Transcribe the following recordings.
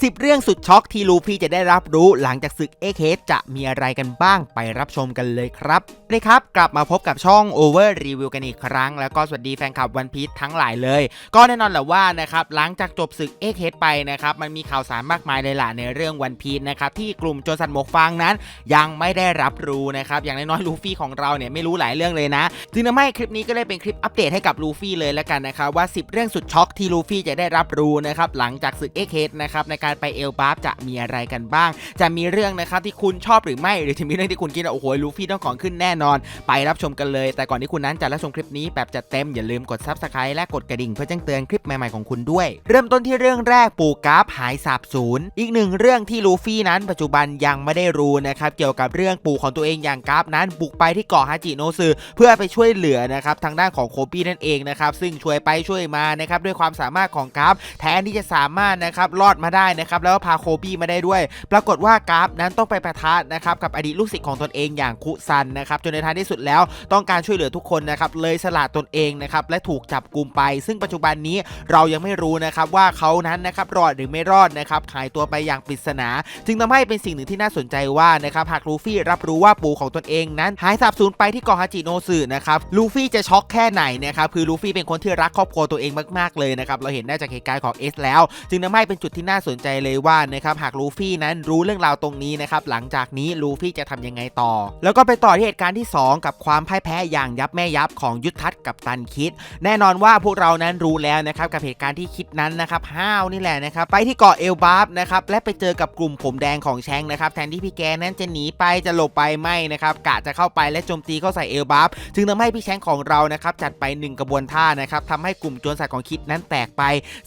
10 เรื่องสุดช็อกที่ลูฟี่จะได้รับรู้หลังจากศึกเอเคสจะมีอะไรกันบ้างไปรับชมกันเลยครับเลยครับ กลับมาพบกับช่อง Over Review กันอีกครั้ง แล้วก็สวัสดีแฟนคลับวันพี e ทั้งหลายเลย ก็แน่นอนแหละว่านะครับหลังจากจบศึกเอเคสไปนะครับมันมีข่าวสารมากมายเลยล่ะในเรื่องวันพี e นะครับที่กลุ่มโจรสันหมกฟางนั้น ยังไม่ได้รับรู้นะครับอย่างน้อยๆลูฟี่ของเราเนี่ยไม่รู้หลายเรื่องเลยนะจึงทำให้คลิปนี้ก็เลยเป็นคลิปอัปเดตให้กับลูฟี่เลยแล้วกันนะครับว่า 10 เรื่องสุดช็อกที่ลูฟี่จะได้รับรู้นะครับหลังจากศึกเอเคนะครับในการไปเอลบาฟจะมีอะไรกันบ้าง จะมีเรื่องนะครับที่คุณชอบหรือไม่หรือจะมีเรื่องที่คุณคิดว่าโอ้โหลูฟี่ต้องของขึ้นแน่นอน ไปรับชมกันเลย แต่ก่อนที่คุณนั้นจะรับชมคลิปนี้แบบจัดเต็มอย่าลืมกด subscribe และกดกระดิ่งเพื่อแจ้งเตือนคลิปใหม่ๆของคุณด้วย เริ่มต้นที่เรื่องแรกปูกราฟหายสาบสูญอีกหนึ่งเรื่องที่ลูฟี่นั้น ปัจจุบันยังไม่ได้รู้นะครับเกี่ยวกับเรื่องปู่ของตัวเองอย่างกราฟนั้นบุกไปที่เกาะฮาจิโนซึเพื่อไปช่วยเหลือนะครับทางด้านของโคบี้นั่นเองนะครับซึ่งช่วยไปช่วยมานะครับด้วยความสามารถของกราฟแทนที่จะสามารถนะครับรอดมาได้นะครับแล้วก็พาโคบี้มาได้ด้วย ปรากฏว่ากราฟนั้นต้องไปประทะนะครับกับอดีตลูกศิษย์ของตนเองอย่างคุซันนะครับจนในท้ายที่สุดแล้วต้องการช่วยเหลือทุกคนนะครับเลยสละตนเองนะครับและถูกจับกลุ่มไป ซึ่งปัจจุบันนี้เรายังไม่รู้นะครับว่าเขานั้นนะครับรอดหรือไม่รอดนะครับหายตัวไปอย่างปริศนา จึงทำให้เป็นสิ่งหนึ่งที่น่าสนใจว่านะครับหากลูฟี่รับรู้ว่าปู่ของตนเองนั้นหายสาบสูญไปที่เกาะฮาจิโนสึนะครับลูฟี่จะช็อกแค่ไหนนะครับคือลูฟี่เป็นคนที่รักครอบครัวตัวเองมากๆเลยนะครับเราเห็นได้จากเหตุการณ์ของเอสแล้ว จึงทำให้เป็นจุดที่น่าสนใจเลยว่านะครับหากลูฟี่นั้นรู้เรื่องราวตรงนี้นะครับหลังจากนี้ลูฟี่จะทำยังไงต่อ แล้วก็ไปต่อที่เหตุการณ์ที่ 2 กับความพ่ายแพ้อย่างยับแม่ยับของยุทธทัศน์กับตันคิด แน่นอนว่าพวกเรานั้นรู้แล้วนะครับกับเหตุการณ์ที่คิดนั้นนะครับห้าวนี่แหละนะครับไปที่เกาะเอลบาฟนะครับและไปเจอกับกลุ่มผมแดงของแชงนะครับแทนที่พี่แกนั้นจะหนีไปจะหลบไปไม่นะครับกะจะเข้าไปและโจมตีเข้าใส่เอลบาฟจึงทำให้พี่แชงของเรานะครับจัดไปหนึ่งกระบวนท่านะครับทำให้กลุ่มโจรสัตว์ของคิดนั้นแตกไป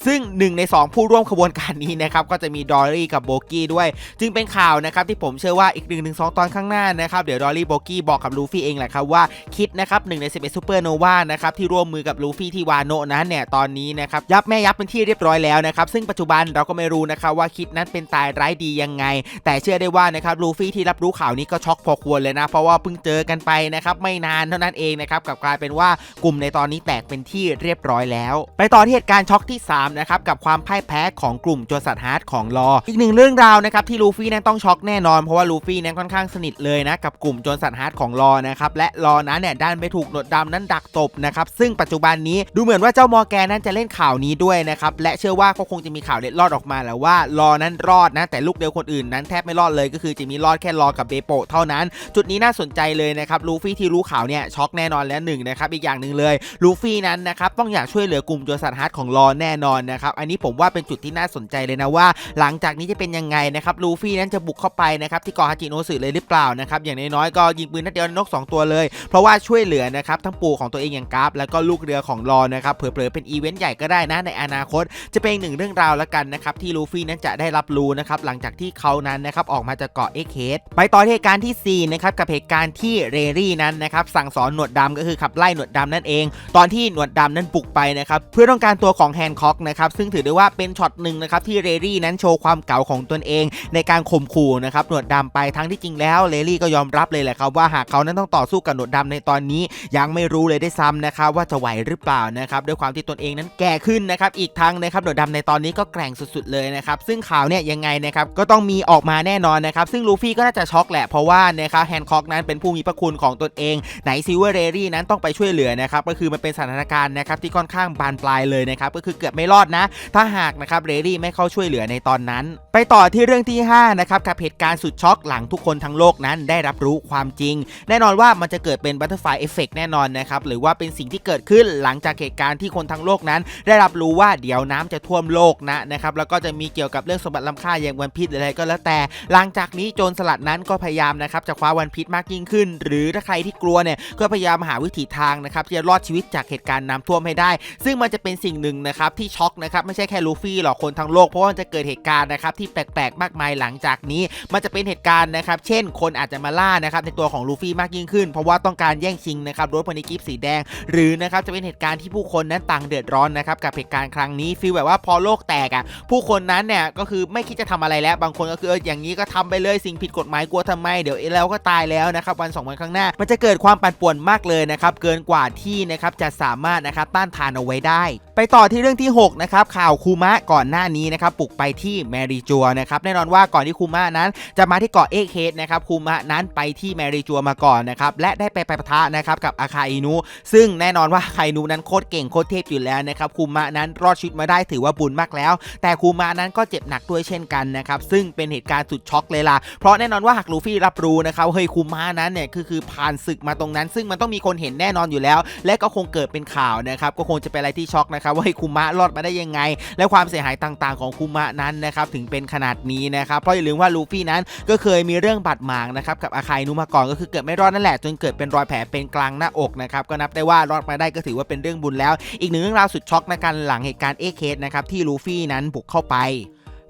ซึ่งหนึ่งในสองผู้ร่วมขบวนการนี้นะครับก็จะมีดอลลี่กับโบกี้ด้วย จึงเป็นข่าวนะครับที่ผมเชื่อว่าอีกหนึ่งถึงสองตอนข้างหน้านะครับเดี๋ยวดอลลี่โบกี้บอกกับลูฟี่เองแหละครับว่าคิดนะครับหนึ่งใน 11ซูเปอร์โนวานะครับที่ร่วมมือกับลูฟี่ที่วาโนะนั้นเนี่ยตอนนี้นะครับยับแม่ยับเป็นที่เรียบร้อยแล้วนะครับซึ่งปัจจุบันเราก็ไม่รู้นะครับว่าคิดนั้นเป็นตายร้ายดียังไง แต่เชื่อได้ว่านะครับลูฟี่ที่รับรู้ข่าวนี้ก็ช็อกพอควรเลยนะเพราะว่าเพิ่งเจอกันไปนะครับไม่นานเท่านั้นเองนะครับกลับกลายเป็นว่ากลุ่มในตอนนี้แตกเป็นที่เรียบร้อยแล้ว ไปต่อที่เหตุการณ์ช็อกที่3นะครับกับความพ่ายแพ้ของกลุ่มโจรสัตว์ฮาร์ดของลอ อีกหนึ่งเรื่องราวนะครับที่ลูฟี่นั้นต้องช็อกแน่นอนเพราะว่าลูฟี่นั้นค่อนข้างสนิทเลยนะกับกลุ่มโจรสัตว์ฮาร์ดของลอนะครับและลอนั้นเนี่ยด้านไปถูกหนวดดำนั้นดักตบนะครับซึ่งปัจจุบันนี้ดูเหมือนว่าเจ้ามอร์แกนนั้นจะเล่นข่าวนี้ด้วยนะครับและเชื่อว่าก็คงจะมีข่าวเล็ดลอดออกมาแล้วว่ารอนั้นรอดนะแต่ลูกเดียวคนอื่นนั้นแทบไม่รอดเลยก็คือจะมีรอดแค่รอกับเบโปเท่านั้น จุดนี้น่าสนใจเลยนะครับลูฟี่ที่รู้ข่าวเนี่ยช็อกแน่นอนแล้วหนึ่งนะครับอีกอย่างหนึ่งเลยลูฟี่นั้นนะครับต้องอยากช่วยเหลือกลุ่มโจรสัตว์ฮาร์ดของลอแน่นอนนะครับอันนี้ผมว่าเป็นจุดที่น่าสนใจเลยนะว่าหลังจากนี้จะเป็นยังไงนะครับลูฟี่นั้นจะบุกเข้าไปนะครับที่เกาะฮาจิโนสึเลยหรือเปล่านะครับอย่างน้อยๆก็ยิงปืนนัดเดียวนก 2 ตัวเลย เพราะว่าช่วยเหลือนะครับทั้งปู่ของตัวเองอย่างกราฟแล้วก็ลูกเรือของลอนะครับเผลอๆเป็นอีเวนต์ใหญ่ก็ได้นะในอนาคต จะเป็นหนึ่งเรื่องราวแล้วกันนะครับที่ลูฟี่นั้นจะได้รับรู้นะครับหลังจากที่เขานั้นนะครับออกมาจากเกาะเอ็กเคสไปต่อที่เหตุการณ์ที่4นะครับกับเหตุการณ์ที่เรรี่นั้นนะครับสั่งสอนหนวดดำก็คือขับไล่หนวดดำนั่นเอง ตอนที่หนวดดำนั้นบุกไปนะครับเพื่อต้องการตัวของแฮนค็อกนะครับซึ่งถือได้ว่าเป็นช็อตหนึ่งนะครับที่เรรีนั้นโชว์ความเก่าของตนเอง ในการข่มขู่นะครับหนวดดำไปทั้งที่จริงแล้วเรรี่ก็ยอมรับเลยแหละครับว่าหากเขานั้นต้องต่อสู้กับหนวดดำในตอนนี้ ยังไม่รู้เลยได้ซ้ำนะครับว่าจะไหวหรือเปล่านะครับด้วยความที่ตนเองนั้นแก่ขึ้นนะครับอีกทั้งนะครับหนวดดำในตอนนี้ก็แกร่งสุดๆเลยนะครับซึ่งข่าวเนี่ยยังไงนะครับก็ต้องมีออกมาแน่นอนนะครับซึ่งลูฟี่ก็น่าจะช็อกแหละเพราะว่านะครับแฮนค็อกนั้นเป็นผู้มีพระคุณของตนเองไหนซิลเวอร์เรรี่นั้นต้องไปช่วยเหลือนะครับก็คือมันเป็นสถานการณ์นะครับที่ค่อนข้างบานปลายเลยนะครับก็คือเกือบไม่รอดนะ ถ้าหากนะครับเรรี่ไม่เข้าช่วยเหลือในตอนนั้น ไปต่อที่เรื่องที่5นะครับกับเหตุการณ์สุดช็อกหลังทุกคนทั้งโลกนั้นได้รับรู้ความจริง แน่นอนว่ามันจะเกิดเป็นบัตเตอร์ไฟเอฟเฟกแน่นอนนะครับหรือว่าเป็นสิ่งที่เกิดขึ้นหลังจากเหตุการณ์ที่คนทั้งโลกนั้น ได้รับรู้ว่าเดี๋ยวน้ำจะท่วมโลกนะนะครับแล้วก็จะมีเกี่ยวกับเรื่องสมบัติล้ำค่าอย่างวันพิษอะไรก็แล้วแต่ หลังจากนี้โจรสลัดนั้นก็พยายามนะครับจะคว้าวันพิษมากยิ่งขึ้น หรือถ้าใครที่กลัวเนี่ยก็พยายามหาวิถีทางนะครับที่จะรอดชีวิตจากเหตุการณ์น้ำท่วมให้ได้ ซึ่งมันจะเป็นสิ่งหนึ่งนะครับที่ช็อกนะครับไม่ใช่แค่ลูฟี่หรอกคนทั้งโลกเพราะว่าจะเกิดเหตุการณ์นะครับที่แปลกๆ มากมายหลังจากนี้ มันจะเป็นเหตุการณ์นะครับ เช่น คนอาจจะมาล่านะครับในตัวของลูฟี่มากยิ่งขึ้น เพราะว่าต้องการแย่งชิงนะครับรถพนิกิฟสีแดง หรือนะครับจะเป็นเหตุการณ์ที่ผู้คนนั้นต่างเดือดร้อนนะครับกับเหตุการณ์ครั้งนี้ฟีลแบบว่าพอโลกแตกอะผู้คนนั้นเนี่ยก็คือไม่คิดจะทำอะไรแล้วบางคนก็คืออย่างนี้ก็ทำไปเลยสิ่งผิดกฎหมายกลัวทำไมเดี๋ยวแล้วก็ตายแล้วนะครับวันสองวันข้างหน้า มันจะเกิดความปั่นป่วนมากเลยนะครับเกินกว่าที่นะครับจะสามารถนะครับต้านทานเอาไว้ได้ ไปต่อที่เรื่องที่6นะครับข่าวคูมะก่อนหน้านี้นะครับปลุกปไปที่แมริจัวนะครับแน่นอนว่าก่อนที่คูมะนั้น จะมาที่เกาะเอกเฮดนะครับคูมะนั้นไปที่แมริจัวมาก่อนนะครับและได้ไปไปปะทะนะครับกับอาคาอินุ ซึ่งแน่นอนว่าอาคาอินุนั้นโคตรเก่งโคตรเทพอยู่แล้วนะครับคูมะนั้นรอดชีวิตมาได้ถือว่าบุญมากแล้ว แต่คูมะนั้นก็เจ็บหนักด้วยเช่นกันนะครับซึ่งเป็นเหตุการณ์สุดช็อกเลยล่ะเพราะแน่นอนว่าหากลูฟี่รับรู้นะครับเฮ้ยคูมะนั้นเนี่ยคือคือผ่านศึกมาตรงนั้น ซึ่งมันต้องมีคนเห็นแน่นอนอยู่แล้ว และก็คงเกิดเป็นข่าวนะครับก็คงจะเป็นอะไรที่ช็อกนะครับว่าเฮ้ยคูมะรอดมาได้ยังไง และความเสียหายต่างๆ ของคูมะนั้นนะครับถึงเป็นขนาดนี้นะครับเพราะอย่าลืมว่าลูฟี่นั้นก็เคยมีเรื่องบาดหมางนะครับกับอาคายนุมาก่อนก็คือเกิดไม่รอดนั่นแหละจนเกิดเป็นรอยแผลเป็นกลางหน้าอกนะครับก็นับได้ว่ารอดมาได้ก็ถือว่าเป็นเรื่องบุญแล้ว อีกหนึ่งเรื่องราวสุดช็อกในการหลังเหตุการณ์เอเคสนะครับที่ลูฟี่นั้นบุกเข้าไป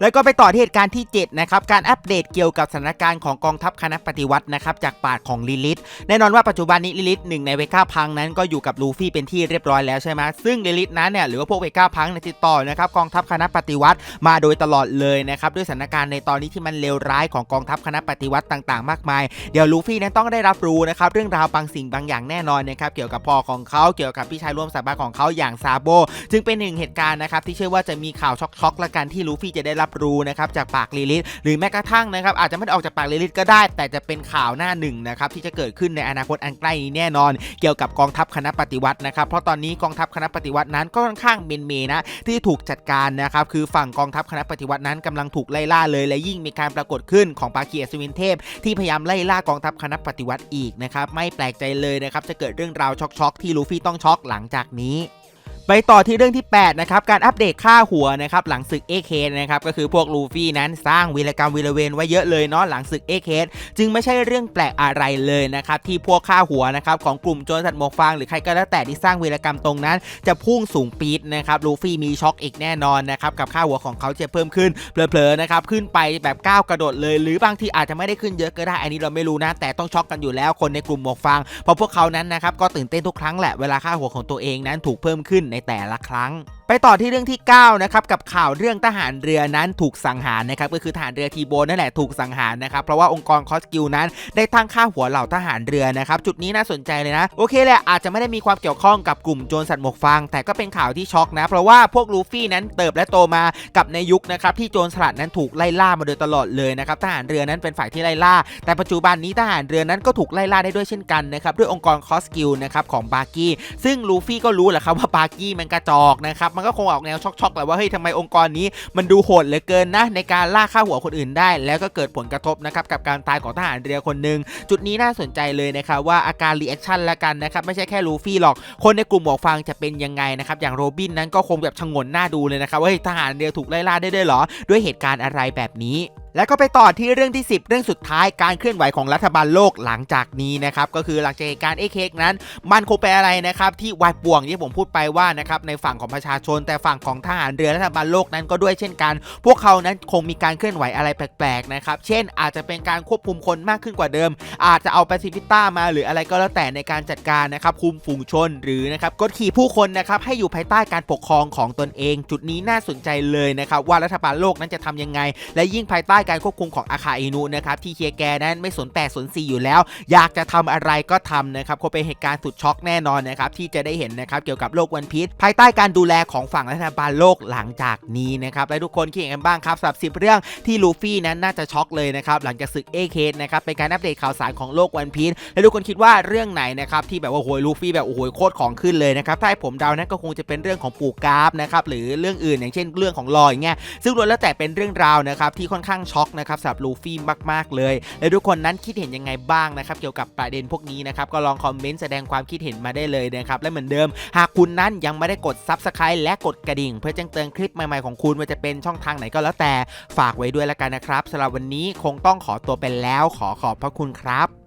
แล้วก็ไปต่อที่เหตุการณ์ที่ 7 นะครับ การอัปเดตเกี่ยวกับสถานการณ์ของกองทัพคณะปฏิวัตินะครับจากปากของลิลิทแน่นอนว่าปัจจุบันนี้ลิลิทหนึ่งในเวก้าพังนั้นก็อยู่กับลูฟี่เป็นที่เรียบร้อยแล้วใช่ไหมซึ่งลิลิทนั้นเนี่ยหรือว่าพวกเวก้าพังในติดต่อนะครับกองทัพคณะปฏิวัติมาโดยตลอดเลยนะครับด้วยสถานการณ์ในตอนนี้ที่มันเลวร้ายของกองทัพคณะปฏิวัติต่าง ๆ มากมาย เดี๋ยวลูฟี่นั้นต้องได้รับรู้นะครับเรื่องราวบางสิ่งบางอย่างแน่นอนนะครับเกี่ยวกับพ่อของเขาเกี่ยวกับพี่ชายร่วมสาบานของเขาอย่างซาโบ จึงเป็นหนึ่งเหตุการณ์นะครับที่เชื่อว่าจะมีข่าวช็อกๆละกันที่ลูฟี่จะได้รับรู้นะครับจากปากลิลิทหรือแม้กระทั่งนะครับอาจจะไม่ออกจากปากลิลิทก็ได้ แต่จะเป็นข่าวหน้าหนึ่งนะครับที่จะเกิดขึ้นในอนาคตอันใกล้นี้แน่นอน เกี่ยวกับกองทัพคณะปฏิวัตินะครับเพราะตอนนี้กองทัพคณะปฏิวัตินั้นก็ค่อนข้างเมนเมนะที่ถูกจัดการนะครับคือฝั่งกองทัพคณะปฏิวัตินั้นกำลังถูกไล่ล่าเลย และยิ่งมีการปรากฏขึ้นของปาเกียสวินเทพ ที่พยายามไล่ล่ากองทัพคณะปฏิวัติอีกนะครับไม่แปลกใจเลยนะครับจะเกิดเรื่องราวช็อกๆที่ลูฟี่ต้องช็อกหลังจากนี้ ไปต่อที่เรื่องที่ 8 นะครับ การอัปเดตค่าหัวนะครับหลังศึกเอเคนะครับก็คือพวกลูฟี่นั้นสร้างวีรกรรมวีรเวรไว้เยอะเลยเนาะหลังศึกเอเคจึงไม่ใช่เรื่องแปลกอะไรเลยนะครับที่พวกค่าหัวนะครับของกลุ่มโจรสัตว์หมวกฟางหรือใครก็แล้วแต่ที่สร้างวีรกรรมตรงนั้น จะพุ่งสูงปีดนะครับลูฟี่มีช็อกอีกแน่นอนนะครับกับค่าหัวของเขาจะเพิ่มขึ้นเผลอๆนะครับขึ้นไปแบบก้าวกระโดดเลย หรือบางทีอาจจะไม่ได้ขึ้นเยอะก็ได้อันนี้เราไม่รู้นะ แต่ต้องช็อกกันอยู่แล้วคนในกลุ่มหมวกฟางเพราะพวกเขานั้นนะครับก็ตื่นเต้นทุกครั้งแหละเวลาค่าหัวของตัวเองนั้นถูกเพิ่มขึ้นในแต่ละครั้งไปต่อที่เรื่องที่ 9 นะครับ กับข่าวเรื่องทหารเรือนั้นถูกสังหารนะครับก็คือทหารเรือทีโบนั่นแหละถูกสังหารนะครับเพราะว่าองค์กรคอสกิลนั้นได้ตั้งค่าหัวเหล่าทหารเรือนะครับจุดนี้น่าสนใจเลยนะโอเคแหละอาจจะไม่ได้มีความเกี่ยวข้องกับกลุ่มโจรสัตว์หมวกฟางแต่ก็เป็นข่าวที่ช็อกนะเพราะว่าพวกลูฟี่นั้นเติบและโตมากับในยุคนะครับที่โจรสลัดนั้นถูกไล่ล่ามาโดยตลอดเลยนะครับทหารเรือนั้นเป็นฝ่ายที่ไล่ล่า แต่ปัจจุบันนี้ทหารเรือนั้นก็ถูกไล่ล่าได้ด้วยเช่นกันนะครับด้วยองค์กรคอสกิลนะครับของบาร์กี้ซึ่งลูฟี่ก็รู้แหละครับว่าบาร์กี้มันกระจอกนะครับมันก็คงออกแนวช็อกๆแหละว่าเฮ้ยทำไมองค์กรนี้มันดูโหดเหลือเกินนะ ในการล่าฆ่าหัวคนอื่นได้ แล้วก็เกิดผลกระทบนะครับกับการตายของทหารเรือคนหนึ่งจุดนี้น่าสนใจเลยนะครับว่าอาการรีแอคชั่นละกันนะครับไม่ใช่แค่ลูฟี่หรอก คนในกลุ่มหมวกฟางจะเป็นยังไงนะครับอย่างโรบินนั้นก็คงแบบชงนหน้าดูเลยนะครับว่าเฮ้ยทหารเรือถูกไล่ล่าได้ด้วยเหรอ ด้วยเหตุการณ์อะไรแบบนี้ แล้วก็ไปต่อที่เรื่องที่ 10 เรื่องสุดท้ายการเคลื่อนไหวของรัฐบาลโลกหลังจากนี้นะครับก็คือหลังจากเหตุการณ์เอเคกนั้น มันคงเป็นอะไรนะครับที่วายป่วงที่ผมพูดไปว่านะครับในฝั่งของประชาชน แต่ฝั่งของทหารเรือรัฐบาลโลกนั้นก็ด้วยเช่นกัน พวกเขานั้นคงมีการเคลื่อนไหวอะไรแปลกๆนะครับเช่น อาจจะเป็นการควบคุมคนมากขึ้นกว่าเดิม อาจจะเอาแปซิฟิต้ามาหรืออะไรก็แล้วแต่ในการจัดการนะครับคุมฝูงชนหรือนะครับกดขี่ผู้คนนะครับให้อยู่ภายใต้การปกครองของตนเอง จุดนี้น่าสนใจเลยนะครับว่ารัฐบาลโลกนั้นจะทำยังไง และยิ่งภายใต้การควบคุมของอาคาอินุนะครับที่เคียแกนั้นไม่สนแปดสนสี่อยู่แล้ว อยากจะทำอะไรก็ทำนะครับคงเป็นเหตุการณ์สุดช็อกแน่นอนนะครับที่จะได้เห็นนะครับเกี่ยวกับโลกวันพีชภายใต้การดูแลของฝั่งรัฐบาลโลกหลังจากนี้นะครับและทุกคนคิดยังไงบ้างครับสำหรับสิบเรื่องที่ลูฟี่นั้นน่าจะช็อกเลยนะครับหลังจากศึกเอเคสนะครับเป็นการอัปเดตข่าวสารของโลกวันพีชและทุกคนคิดว่าเรื่องไหนนะครับที่แบบว่าโหยลูฟี่แบบโอ้โหโคตรของขึ้นเลยนะครับถ้าให้ผมเดานั้นก็คงจะเป็นเรื่องของปู่กราฟนะครับหรือเรื่องอื่นอย่างเช่น เรื่องของลอยเงี้ยซึ่งล้วนแล้วแต่เป็นเรื่องราวนะครับที่ค่อนข้างช็อกนะครับสำหรับลูฟี่มากๆเลย และทุกคนนั้นคิดเห็นยังไงบ้างนะครับเกี่ยวกับประเด็นพวกนี้นะครับก็ลองคอมเมนต์แสดงความคิดเห็นมาได้เลยนะครับและเหมือนเดิม หากคุณนั้นยังไม่ได้กด s u b สไครต์และกดกระดิ่ง เพื่อแจ้งเตือนคลิปใหม่ๆของคุณว่าจะเป็นช่องทางไหนก็แล้วแต่ฝากไว้ด้วยแล้วกันนะครับสำหรับวันนี้คงต้องขอตัวไปแล้วขอขอบพระคุณครับ